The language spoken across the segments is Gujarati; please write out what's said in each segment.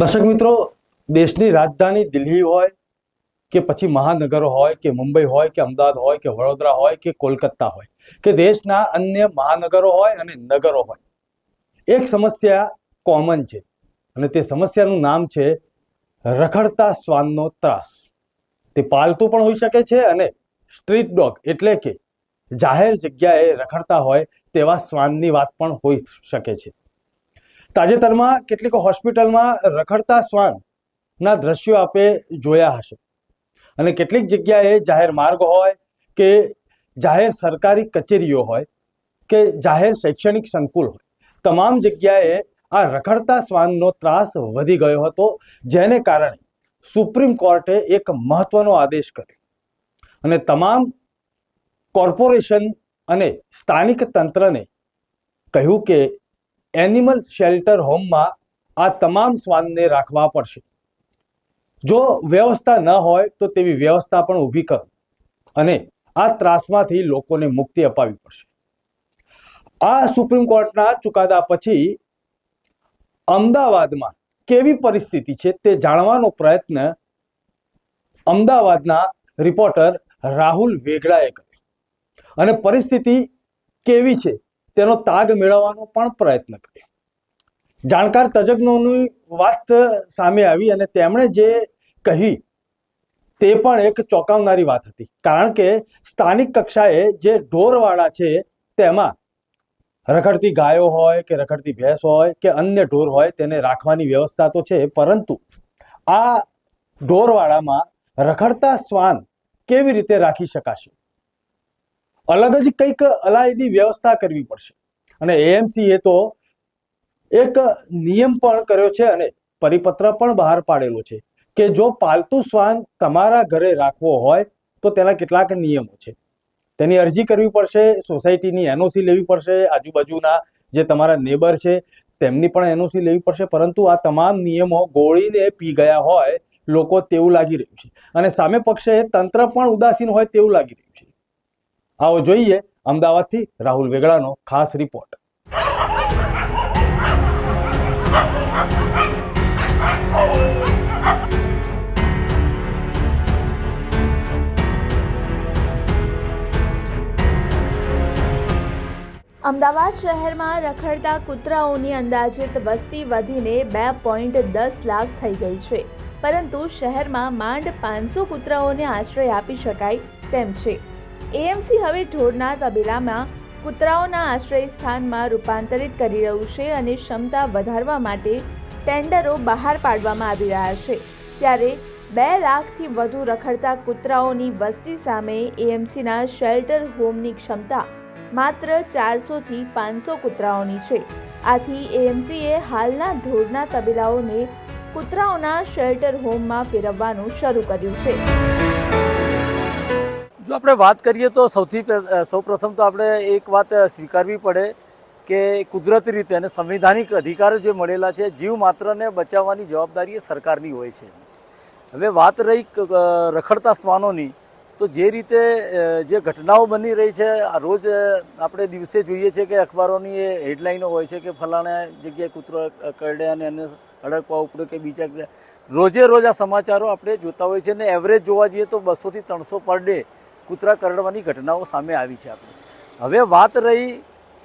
દર્શક મિત્રો, દેશની રાજધાની દિલ્હી હોય કે પછી મહાનગરો હોય કે મુંબઈ હોય કે અમદાવાદ હોય કે વડોદરા હોય કે કોલકાતા હોય, કે દેશના અન્ય મહાનગરો હોય અને નગરો હોય, એક સમસ્યા કોમન છે અને તે સમસ્યાનું નામ છે રખડતા શ્વાનનો ત્રાસ. તે પાલતુ પણ હોઈ શકે છે અને સ્ટ્રીટ ડોગ એટલે કે જાહેર જગ્યાએ રખડતા હોય તેવા શ્વાનની વાત પણ હોઈ શકે છે. તાજેતરમાં કેટલીક હોસ્પિટલમાં રખડતા શ્વાનના દ્રશ્યો આપે જોયા હશે. અને કેટલીક જગ્યાએ જાહેર માર્ગ હોય કે જાહેર સરકારી કચેરીઓ હોય કે જાહેર શૈક્ષણિક સંકુલ હોય. તમામ જગ્યાએ આ રખડતા શ્વાનનો ત્રાસ વધી ગયો હતો, જેને કારણે સુપ્રીમ કોર્ટે એક મહત્વનો આદેશ કર્યો. અને તમામ કોર્પોરેશન અને સ્થાનિક તંત્રને કહ્યું કે એનિમલ શેલ્ટર હોમમાં આ તમામ શ્વાનને રાખવા પડશે. જો વ્યવસ્થા ન હોય તો તેવી વ્યવસ્થા પણ ઊભી કરો અને આ ત્રાસમાંથી લોકોને મુક્તિ અપાવી પડશે. આ સુપ્રીમ કોર્ટના ચુકાદા પછી અમદાવાદમાં કેવી પરિસ્થિતિ છે તે જાણવાનો પ્રયત્ન અમદાવાદના રિપોર્ટર રાહુલ વેગડાએ કર્યો. અને પરિસ્થિતિ કેવી છે તેનો તાગ મેળવવાનો પણ પ્રયત્ન કર્યો. જાણકાર તજજ્ઞોની વાત સામે આવી અને તેમણે જે કહી તે પણ એક ચોંકાવનારી વાત હતી. કારણ કે સ્થાનિક કક્ષાએ જે ઢોરવાળા છે તેમાં રખડતી ગાયો હોય કે રખડતી ભેંસ હોય કે અન્ય ઢોર હોય તેને રાખવાની વ્યવસ્થા તો છે, પરંતુ આ ઢોરવાળામાં રખડતા શ્વાન કેવી રીતે રાખી શકાશે? અલગ જ કંઈક અલાયદી વ્યવસ્થા કરવી પડશે. અને એએમસી એ તો એક નિયમ પણ કર્યો છે અને પરિપત્ર પણ બહાર પાડેલો છે કે જો પાલતુ શ્વાન તમારા ઘરે રાખવો હોય તો તેના કેટલાક નિયમો છે. તેની અરજી કરવી પડશે, સોસાયટીની એનઓસી લેવી પડશે, આજુબાજુના જે તમારા નેબર છે તેમની પણ એનઓસી લેવી પડશે, પરંતુ આ તમામ નિયમો ગોળીને પી ગયા હોય લોકો તેવું લાગી રહ્યું છે. અને સામે પક્ષે તંત્ર પણ ઉદાસીન હોય તેવું લાગી રહ્યું છે. આવો જોઈએ અમદાવાદથી રાહુલ વેગડાનો ખાસ રિપોર્ટ અમદાવાદ શહેરમાં રખડતા કૂતરાઓની અંદાજિત વસ્તી વધીને બે પોઈન્ટ દસ લાખ થઈ ગઈ છે. પરંતુ શહેરમાં માંડ પાંચસો કૂતરાઓને આશ્રય આપી શકાય તેમ છે. એએમસી હવે ઢોરના તબેલામાં કૂતરાઓના આશ્રય સ્થાનમાં રૂપાંતરિત કરી રહ્યું છે અને ક્ષમતા વધારવા માટે ટેન્ડરો બહાર પાડવામાં આવી રહ્યા છે. ત્યારે બે લાખથી વધુ રખડતા કૂતરાઓની વસ્તી સામે એએમસીના શેલ્ટર હોમની ક્ષમતા માત્ર ચારસોથી પાંચસો કૂતરાઓની છે. આથી એએમસીએ હાલના ઢોરના તબેલાઓને કૂતરાઓના શેલ્ટર હોમમાં ફેરવવાનું શરૂ કર્યું છે. આપણે વાત કરીએ તો સૌથી સૌપ્રથમ તો આપણે એક વાત સ્વીકારવી પડે કે કુદરતી રીતે અને સંવિધાનિક અધિકારો જે મળેલા છે, જીવ માત્રને બચાવવાની જવાબદારી એ સરકારની હોય છે. હવે વાત રહી રખડતા શ્વાનોની તો જે રીતે જે ઘટનાઓ બની રહી છે રોજ આપણે દિવસે જોઈએ છે કે અખબારોની એ હેડલાઇનો હોય છે કે ફલાણા જગ્યાએ કૂતરો કરડે અને એને અડકવા ઉપડે કે બીજા રોજે રોજ આ સમાચારો આપણે જોતા હોઈએ છીએ અને એવરેજ જોવા જઈએ તો બસોથી ત્રણસો પર ડે કૂતરા કરડવાની ઘટનાઓ સામે આવી છે આપણે. હવે વાત રહી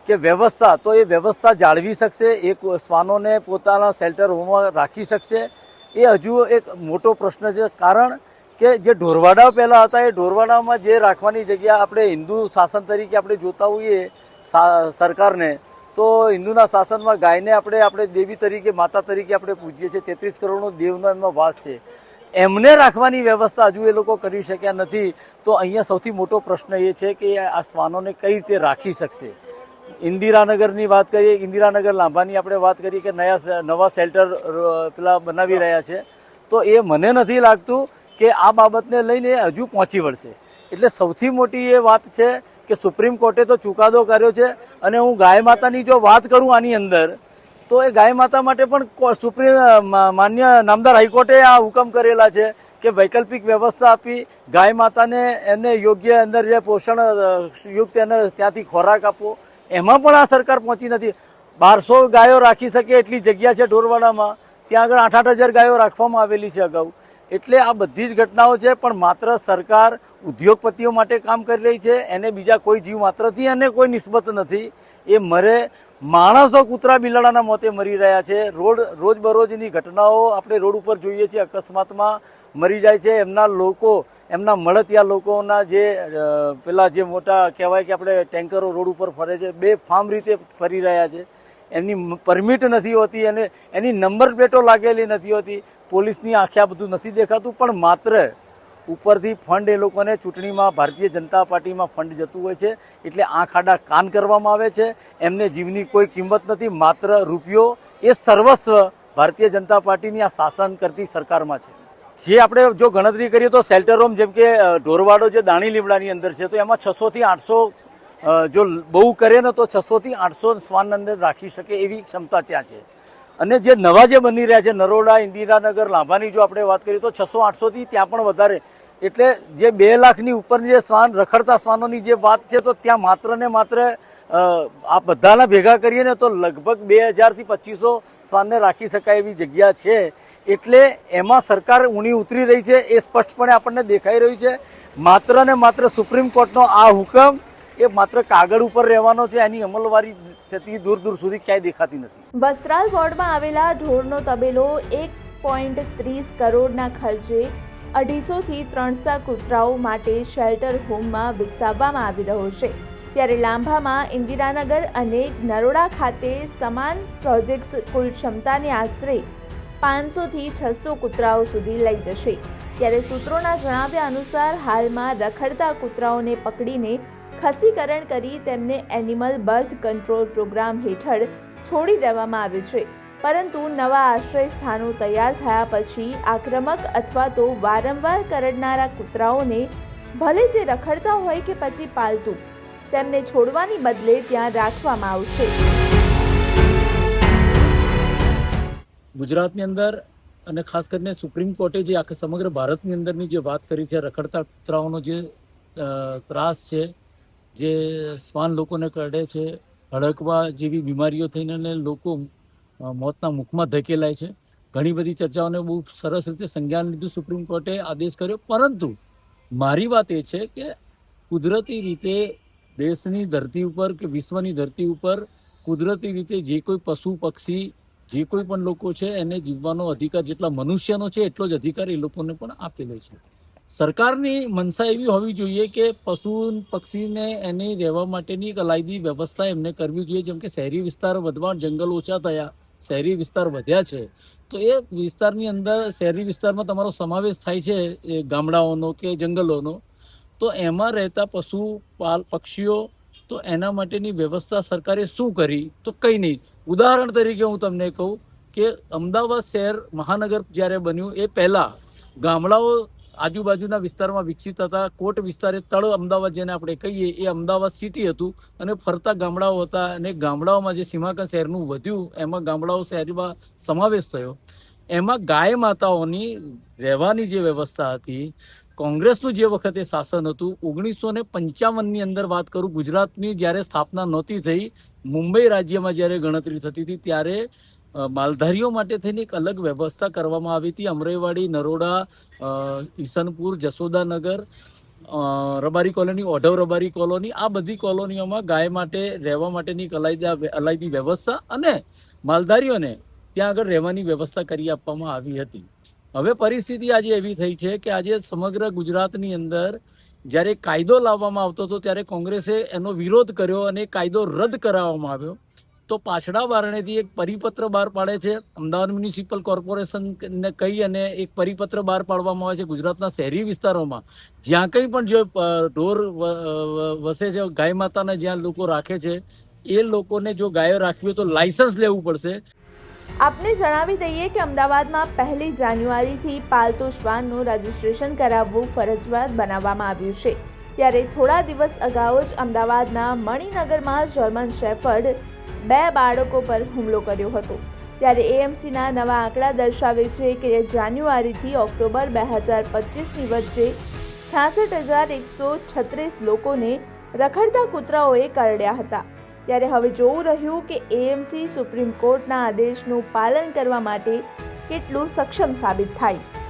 કે વ્યવસ્થા, તો એ વ્યવસ્થા જાળવી શકશે, એ શ્વાનોને પોતાના શેલ્ટર હોમમાં રાખી શકશે. એ હજુ એક મોટો પ્રશ્ન છે, કારણ કે જે ઢોરવાડાઓ પહેલાં હતા, એ ઢોરવાડામાં જે રાખવાની જગ્યા આપણે હિન્દુ શાસન તરીકે આપણે જોતા હોઈએ સરકારને, તો હિન્દુના શાસનમાં ગાયને આપણે આપણે દેવી તરીકે, માતા તરીકે આપણે પૂજીએ છીએ. તેત્રીસ કરોડનો દેવનો એમનો વાસ છે. એમને રાખવાની વ્યવસ્થા હજુ એ લોકો કરી શક્યા નથી. તો અહીંયા સૌથી મોટો પ્રશ્ન એ છે કે આ શ્વાનોને કઈ રીતે રાખી શકશે? ઇન્દિરાનગરની વાત કરીએ, ઇન્દિરાનગર લાંબાની આપણે વાત કરીએ કે નયા નવા શેલ્ટર પેલા બનાવી રહ્યા છે. તો એ મને નથી લાગતું કે આ બાબતને લઈને હજુ પહોંચી વળશે. એટલે સૌથી મોટી એ વાત છે કે સુપ્રીમ કોર્ટે તો ચુકાદો કર્યો છે અને હું ગાય માતાની જો વાત કરું આની અંદર તો એ ગાય માતા માટે પણ સુપ્રીમ માન્ય નામદાર હાઈકોર્ટે આ હુકમ કરેલા છે કે વૈકલ્પિક વ્યવસ્થા આપી ગાય માતાને એને યોગ્ય અંદર જે પોષણ યુક્ત એને ત્યાંથી ખોરાક આપવો. એમાં પણ આ સરકાર પહોંચી નથી. બારસો ગાયો રાખી શકે એટલી જગ્યા છે ઢોરવાડામાં. ત્યાં આગળ આઠ આઠ હજાર ગાયો રાખવામાં આવેલી છે અગાઉ. એટલે આ બધી જ ઘટનાઓ છે, પણ માત્ર સરકાર ઉદ્યોગપતિઓ માટે કામ કરી રહી છે. એને બીજા કોઈ જીવ માત્રથી અને કોઈ નિસ્બત નથી. એ મરે માણસો કૂતરા બિલાડાના મોતે મરી રહ્યા છે. રોડ, રોજબરોજની ઘટનાઓ આપણે રોડ ઉપર જોઈએ છીએ. અકસ્માતમાં મરી જાય છે. એમના લોકો, એમના મળતિયા લોકોના જે પેલા જે મોટા કહેવાય કે આપણે ટેન્કરો રોડ ઉપર ફરે છે, બે ફાર્મ રીતે ફરી રહ્યા છે. એની પરમિટ નથી હોતી અને એની નંબર પ્લેટો લાગેલી નથી હોતી. પોલીસની આંખે આ બધું નથી દેખાતું, પણ માત્ર ઉપરથી ફંડ એ લોકોને ચૂંટણીમાં ભારતીય જનતા પાર્ટીમાં ફંડ જતું હોય છે, એટલે આંખ આડા કાન કરવામાં આવે છે. એમને જીવની કોઈ કિંમત નથી, માત્ર રૂપિયો એ સર્વસ્વ ભારતીય જનતા પાર્ટીની આ શાસન કરતી સરકારમાં છે. જે આપણે જો ગણતરી કરીએ તો શેલ્ટર હોમ જેમ કે ઢોરવાડો જે દાણી લીમડાની અંદર છે, તો એમાં છસોથી આઠસો જો બહુ કરે ને તો છસોથી આઠસો શ્વાન અંદર રાખી શકે એવી ક્ષમતા ત્યાં છે. અને જે નવા જે બની રહ્યા છે, નરોડા, ઇન્દિરાનગર લાંભાની જો આપણે વાત કરીએ તો છસો આઠસોથી ત્યાં પણ વધારે. એટલે જે બે લાખની ઉપરની જે શ્વાન, રખડતા શ્વાનોની જે વાત છે, તો ત્યાં માત્ર ને માત્ર આ બધાના ભેગા કરીએ ને તો લગભગ બે હજારથી પચીસો શ્વાનને રાખી શકાય એવી જગ્યા છે. એટલે એમાં સરકાર ઊણી ઉતરી રહી છે, એ સ્પષ્ટપણે આપણને દેખાઈ રહ્યું છે. માત્ર ને માત્ર સુપ્રીમ કોર્ટનો આ હુકમ એ માત્ર કાગળ ઉપર રહેવાનો છે, એની અમલવારી થતી દૂર દૂર સુધી ક્યાંય દેખાતી નથી. વસ્ત્રાલ વોર્ડમાં આવેલા ઢોરનો તબેલો એક પોઈન્ટ ત્રીસ કરોડના ખર્ચે અઢીસોથી ત્રણસો કૂતરાઓ માટે શેલ્ટર હોમમાં વિકસાવવામાં આવી રહ્યો છે. ત્યારે લાંભામાં ઇન્દિરાનગર અને નરોડા ખાતે સમાન પ્રોજેક્ટ્સ કુલ ક્ષમતાને આશરે પાંચસોથી છસો કૂતરાઓ સુધી લઈ જશે. ત્યારે સૂત્રોના જણાવ્યા અનુસાર હાલમાં રખડતા કૂતરાઓને પકડીને ખસીકરણ કરી તેમને એનિમલ બર્થ કંટ્રોલ પ્રોગ્રામ હેઠળ છોડી દેવામાં આવે છે. પરંતુ નવા આશ્રય સ્થાનો તૈયાર થયા પછી આક્રમક અથવા તો વારંવાર કરડનારા કૂતરાઓને ભલે તે રખડતા હોય કે પછી પાલતું, તેમને છોડવાની બદલે ત્યાં રાખવામાં આવશે. ગુજરાતની અંદર અને ખાસ કરીને સુપ્રીમ કોર્ટે જે આખા સમગ્ર ભારતની અંદરની જે વાત કરી છે, રખડતા કૂતરાઓનો જે ત્રાસ છે જે શ્વાન લોકોને કરડે છે, હડકવા જેવી બીમારીઓ થઈને લોકો મોતના મુખમાં ધકેલાય છે. ઘણી બધી ચર્ચાઓને બહુ સરસ રીતે સંજ્ઞાન લીધું સુપ્રીમ કોર્ટે આદેશ કર્યો. પરંતુ મારી વાત એ છે કે કુદરતી રીતે દેશની ધરતી ઉપર કે વિશ્વની ધરતી ઉપર કુદરતી રીતે જે કોઈ પશુ, પક્ષી, જે કોઈ પણ લોકો છે, એને જીવવાનો અધિકાર જેટલા મનુષ્યનો છે, એટલો જ અધિકાર એ લોકોને પણ આપેલો છે. સરકારની મનસા એવી હોવી જોઈએ કે પશુ પક્ષીને એની રહેવા માટેની અલાયદી વ્યવસ્થા એમને કરવી જોઈએ. જેમ કે શહેરી વિસ્તાર વધવા, જંગલ ઓછા થયા, શહેરી વિસ્તાર વધ્યા છે, તો એ વિસ્તારની અંદર, શહેરી વિસ્તારમાં તમારો સમાવેશ થાય છે, એ ગામડાઓનો કે જંગલોનો, તો એમાં રહેતા પશુ, પાલ, પક્ષીઓ, તો એના માટેની વ્યવસ્થા સરકારે શું કરી? તો કંઈ નહીં. ઉદાહરણ તરીકે હું તમને કહું કે અમદાવાદ શહેર મહાનગર જ્યારે બન્યું, એ પહેલાં ગામડાઓ આજુબાજુના વિસ્તારમાં વિકસિત હતા કોટ વિસ્તારે તળ અમદાવાદ જેને આપણે કહીએ, એ અમદાવાદ સિટી હતું અને ફરતા ગામડાઓ હતા અને ગામડાઓમાં જે સીમાકા શહેરનું વધ્યું, એમાં ગામડાઓ શહેરમાં સમાવેશ થયો. એમાં ગાય માતાઓની રહેવાની જે વ્યવસ્થા હતી, કોંગ્રેસનું જે વખતે શાસન હતું, ઓગણીસો ને પંચાવનની અંદર વાત કરું, ગુજરાતની જ્યારે સ્થાપના નહોતી થઈ, મુંબઈ રાજ્યમાં જ્યારે ગણતરી થતી હતી, ત્યારે માલધારીઓ માટે થઈને એક અલગ વ્યવસ્થા કરવામાં આવી હતી. અમરેવાડી, નરોડા ઈસનપુર જસોદાનગર રબારી કોલોની, ઓઢવ રબારી કોલોની, આ બધી કોલોનીઓમાં ગાય માટે, રહેવા માટેની અલાયદા અલાયદી વ્યવસ્થા અને માલધારીઓને ત્યાં આગળ રહેવાની વ્યવસ્થા કરી આપવામાં આવી હતી. હવે પરિસ્થિતિ આજે એવી થઈ છે કે આજે સમગ્ર ગુજરાતની અંદર જ્યારે કાયદો લાવવામાં આવતો હતો ત્યારે કોંગ્રેસે એનો વિરોધ કર્યો અને કાયદો રદ કરાવવામાં આવ્યો. તો પાછડા બારણેથી એક પરિપત્ર બહાર પાડે છે. અમદાવાદ મ્યુનિસિપલ કોર્પોરેશનને કહી અને એક પરિપત્ર બહાર પાડવામાં આવે છે ગુજરાતના શહેરી વિસ્તારોમાં. જ્યાં કંઈ પણ જે ઢોર વસે છે, ગાય માતાને જ્યાં લોકો રાખે છે, એ લોકોને જો ગાયો રાખવી હોય તો લાયસન્સ લેવું પડશે. આપને જણાવી દઈએ કે અમદાવાદમાં પહેલી જાન્યુઆરીથી પાલતુ શ્વાનનું રજિસ્ટ્રેશન કરાવવું ફરજિયાત બનાવવામાં આવ્યું છે. ત્યારે થોડા દિવસ અગાઉ જ અમદાવાદના મણિનગરમાં જર્મન શેફર્ડ બે બાળકો પર હુમલો કર્યો હતો. ત્યારે એએમસીના નવા આંકડા દર્શાવે છે કે જાન્યુઆરીથી ઓક્ટોબર બે હજાર પચીસની વચ્ચે છાસઠ હજાર એકસો છત્રીસ લોકોને રખડતા કૂતરાઓએ કરડ્યા હતા. ત્યારે હવે જોવું રહ્યું કે એએમસી સુપ્રીમ કોર્ટના આદેશનું પાલન કરવા માટે કેટલું સક્ષમ સાબિત થાય.